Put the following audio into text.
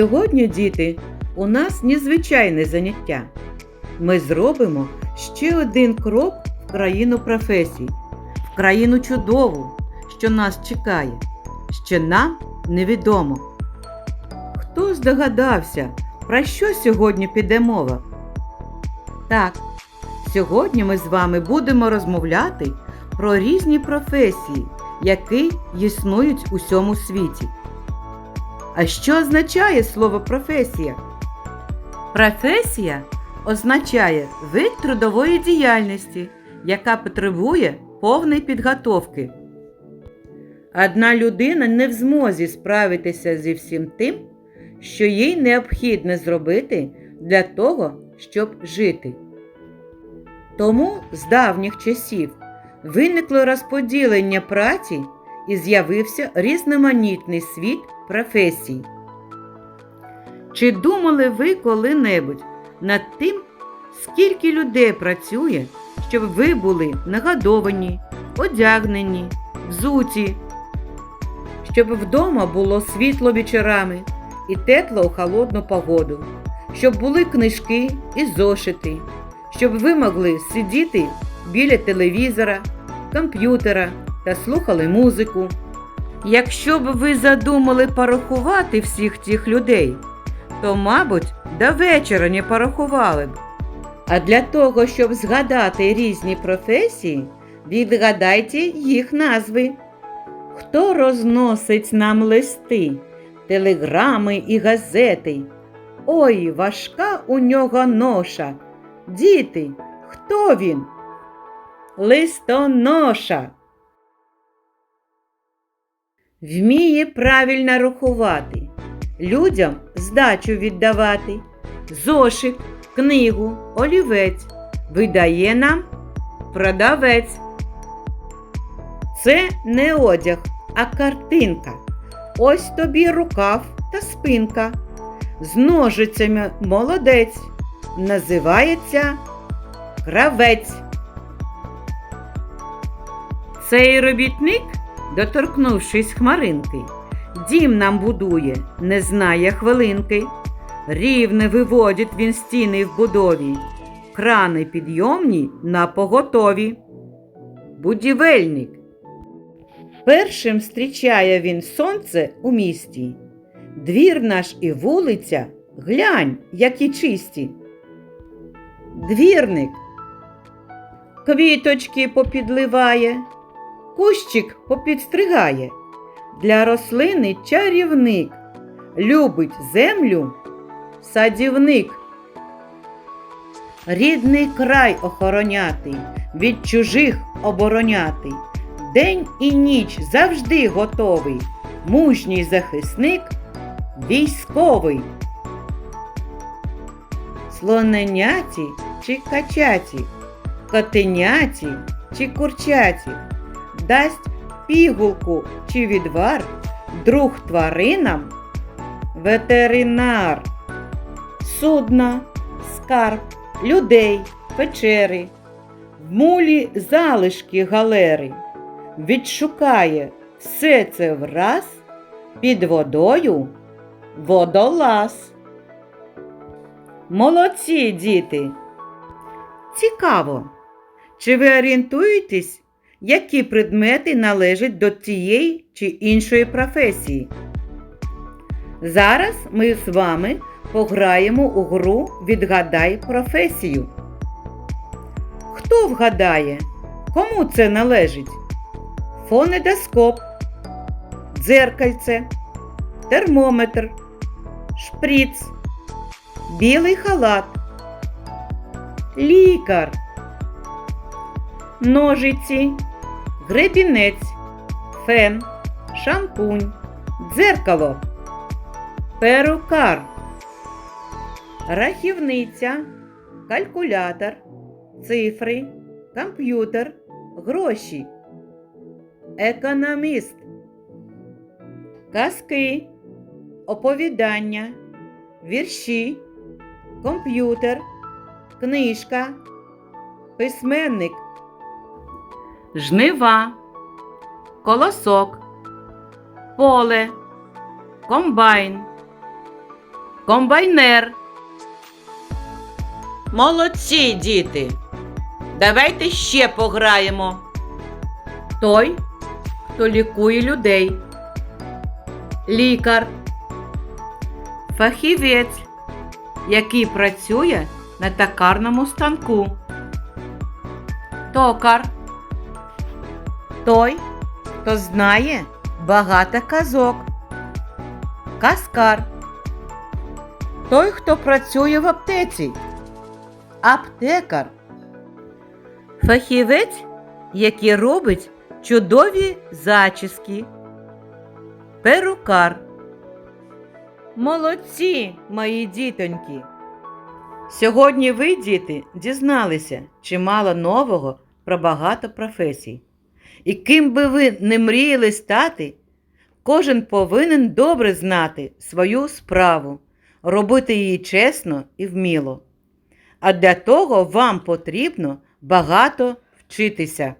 Сьогодні, діти, у нас незвичайне заняття. Ми зробимо ще один крок в країну професій, в країну чудову, що нас чекає, що нам невідомо. Хто здогадався, про що сьогодні піде мова? Так, сьогодні ми з вами будемо розмовляти про різні професії, які існують у всьому світі. А що означає слово професія? Професія означає вид трудової діяльності, яка потребує повної підготовки. Одна людина не в змозі справитися зі всім тим, що їй необхідно зробити для того, щоб жити. Тому з давніх часів виникло розподілення праці і з'явився різноманітний світ професій. Чи думали ви коли-небудь над тим, скільки людей працює, щоб ви були нагодовані, одягнені, взуті, щоб вдома було світло вечорами і тепло у холодну погоду, щоб були книжки і зошити, щоб ви могли сидіти біля телевізора, комп'ютера та слухали музику. Якщо б ви задумали порахувати всіх цих людей, то, мабуть, до вечора не порахували б. А для того, щоб згадати різні професії, відгадайте їх назви. Хто розносить нам листи, телеграми і газети? Ой, важка у нього ноша. Діти, хто він? Листоноша. Вміє правильно рахувати, людям здачу віддавати, зошит, книгу, олівець видає нам продавець. Це не одяг, а картинка. Ось тобі рукав та спинка. З ножицями молодець. Називається кравець. Цей робітник, доторкнувшись хмаринки, дім нам будує, не знає хвилинки. Рівне виводить він стіни в будові, крани підйомні на поготові. Будівельник. Першим зустрічає він сонце у місті. Двір наш і вулиця, глянь, які чисті. Двірник. Квіточки попідливає, кущик попідстригає. Для рослини чарівник, любить землю садівник. Рідний край охороняти, від чужих обороняти. День і ніч завжди готовий, мужній захисник, військовий. Слоненяті чи качаті, котеняті чи курчаті, дасть пігулку чи відвар, друг тваринам, ветеринар, судна, скарб, людей, печери, в мулі залишки галери, відшукає все це враз під водою водолаз. Молодці, діти! Цікаво, чи ви орієнтуєтесь, які предмети належать до тієї чи іншої професії? Зараз ми з вами пограємо у гру Відгадай професію. Хто вгадає, кому це належить? Фонедоскоп, дзеркальце, термометр, шприц, білий халат, лікар, ножиці, гребінець, фен, шампунь, дзеркало, перукар, рахівниця, калькулятор, цифри, комп'ютер, гроші, економіст, казки, оповідання, вірші, комп'ютер, книжка, письменник, жнива, колосок, поле, комбайн, комбайнер. Молодці, діти. Давайте ще пограємо. Той, хто лікує людей. Лікар. Фахівець, який працює на токарному станку. Токар. Той, хто знає багато казок. Каскар. Той, хто працює в аптеці. Аптекар. Фахівець, який робить чудові зачіски. Перукар. Молодці, мої дітоньки. Сьогодні ви, діти, дізналися чимало нового про багато професій. І ким би ви не мріяли стати, кожен повинен добре знати свою справу, робити її чесно і вміло. А для того вам потрібно багато вчитися.